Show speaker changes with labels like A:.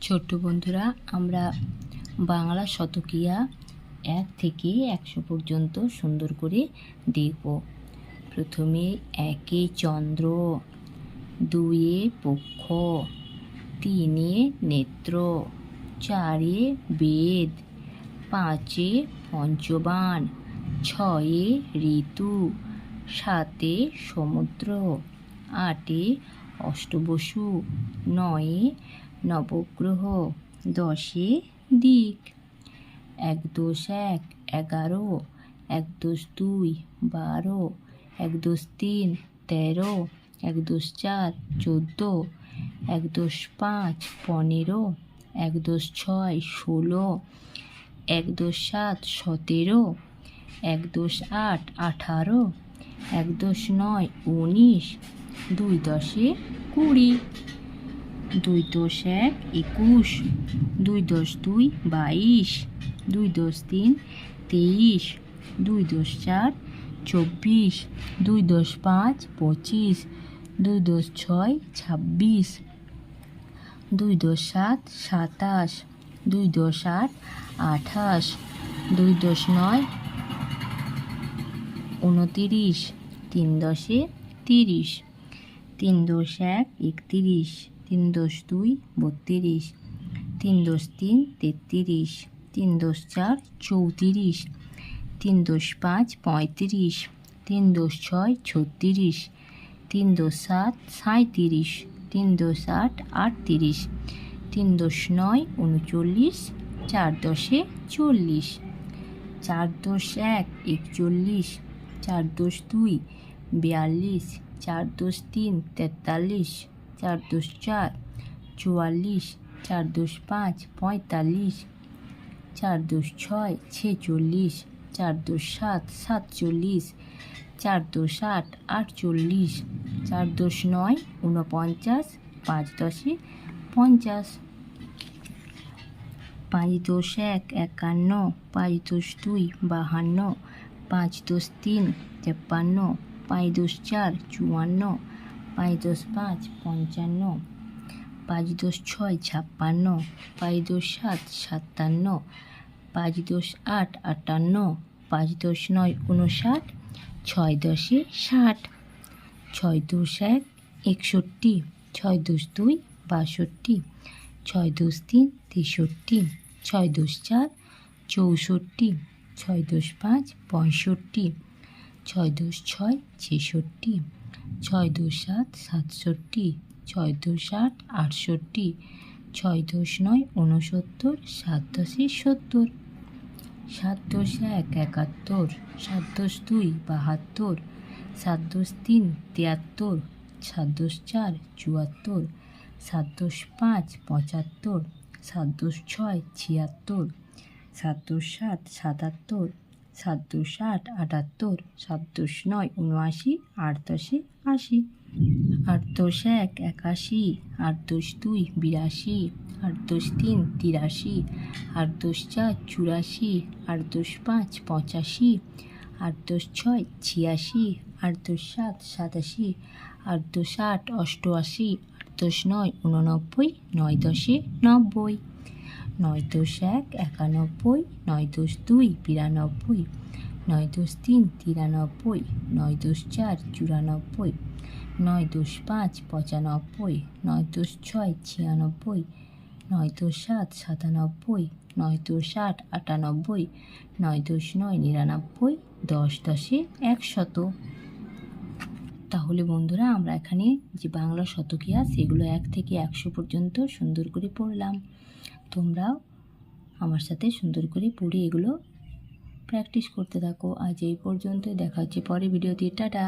A: ছোট্ট বন্ধুরা, আমরা বাংলা শতকিয়া এক থেকে একশো পর্যন্ত সুন্দর করে দেখব। প্রথমে একে চন্দ্র, দুয়ে পক্ষ, তিনে নেত্র, চারে বেদ, পাঁচে পঞ্চবান, ছয়ে ঋতু, সাতে সমুদ্র, আটে অষ্টবসু, নয়ে নবগ্রহ দশে দিক। এক দোষ এক, এগারো। এক দোষ দুই, বারো। এক দোষ তিন, তেরো। এক দোষ চার, চোদ্দ। এক দোষ পাঁচ, পনেরো। এক দোষ ছয়, ষোলো। এক দোষ সাত, সতেরো। এক দোষ আট, আঠারো। এক দোষ নয়, উনিশ। দুই দশে কুড়ি। দুই দশ এক একুশ, দুই দশ দুই বাইশ, দুই দশ তিন তেইশ, দুই দশ চার চব্বিশ, দুই দশ পাঁচ পঁচিশ, দুই দশ ছয় ছাব্বিশ, দুই দশ সাত সাতাশ, দুই দশ আট আঠাশ, দুই দশ নয় উনতিরিশ, তিন দশে তিরিশ, তিন দশ এক একতিরিশ। তিন দশ দুই বত্রিশ, তিন দশ তিন তেত্রিশ, তিন দশ চার চৌত্রিশ, তিন দশ পাঁচ পঁয়ত্রিশ, তিন দশ ছয় ছত্রিশ, তিন দশ সাত সাঁত্রিশ তিন দশ আট আটত্রিশ, তিন দশ নয় উনচল্লিশ, চার দশে চল্লিশ, চার দশ এক একচল্লিশ, চার দশ দুই বিয়াল্লিশ, চার দশ তিন তেতাল্লিশ চার দশ চার, চুয়াল্লিশ চার দশ পাঁচ, পঁয়তাল্লিশ চার দশ ছয়, ছেচল্লিশ চার দশ সাত, সাতচল্লিশ চার দশ আট, আটচল্লিশ চার দশ নয়, ঊনপঞ্চাশ পাঁচ দশে পঞ্চাশ। পাঁচ দশ এক, একান্ন পাঁচ দশ দুই, বাহান্ন পাঁচ দশ তিন, তেপ্পান্ন পাঁচ দশ চার, চুয়ান্ন পাঁচ দশ পাঁচ পঞ্চান্ন, পাঁচ দশ ছয় ছাপ্পান্ন, পাঁচ দশ সাত সাতান্ন, পাঁচ দশ আট আটান্ন, পাঁচ দশ নয় উনষাট ছয় দশে ষাট, ছয় দশ এক একষট্টি, ছয় দশ দুই বাষট্টি, ছয় দশ তিন তেষট্টি, ছয় দশ চার চৌষট্টি, ছয় দশ পাঁচ পঁয়ষট্টি, ছয় দশ ছয় ছেষট্টি ছয় দশ সাত সাতষট্টি, ছয় দশ আট আটষট্টি, ছয় দশ নয় ঊনসত্তর, সাত দশে সত্তর। সাত দশ এক একাত্তর, সাত দশ দুই বাহাত্তর, সাত দশ তিন তিয়াত্তর, সাত দশ চার চুয়াত্তর, সাত দশ পাঁচ পঁচাত্তর, সাত দশ ছয় ছিয়াত্তর, সাত দশ সাত সাতাত্তর সাত দশ আট আটাত্তর সাত দশ নয় উনআশি আট দশে আশি আট দশ এক, একাশি আট দশ দুই, বিরাশি আট দশ তিন, তিরাশি আট দশ চার, চুরাশি আট দশ পাঁচ, পঁচাশি আট দশ ছয়, ছিয়াশি আট দশ সাত, সাতাশি আট দশ আট, অষ্টআশি আট দশ নয় উননব্বই নয় দশে নব্বই। নয় দশ এক, একানব্বই নয় দশ দুই, বিরানব্বই নয় দশ তিন, তিরানব্বই নয় দশ চার, চুরানব্বই নয় দশ পাঁচ, পঁচানব্বই নয় দশ ছয়, ছিয়ানব্বই নয় দশ সাত, সাতানব্বই নয় দশ আট, আটানব্বই নয় দশ নয়, নিরানব্বই, দশ দশে একশত তাহলে বন্ধুরা, আমরা এখানে যে বাংলা শতকিয়া সেগুলো এক থেকে একশো পর্যন্ত সুন্দর করে পড়লাম। তোমরাও আমার সাথে সুন্দর করে পড়ে এগুলো প্র্যাকটিস করতে থাকো। আজ এই পর্যন্ত দেখা হচ্ছে পরে ভিডিওতে টাটা!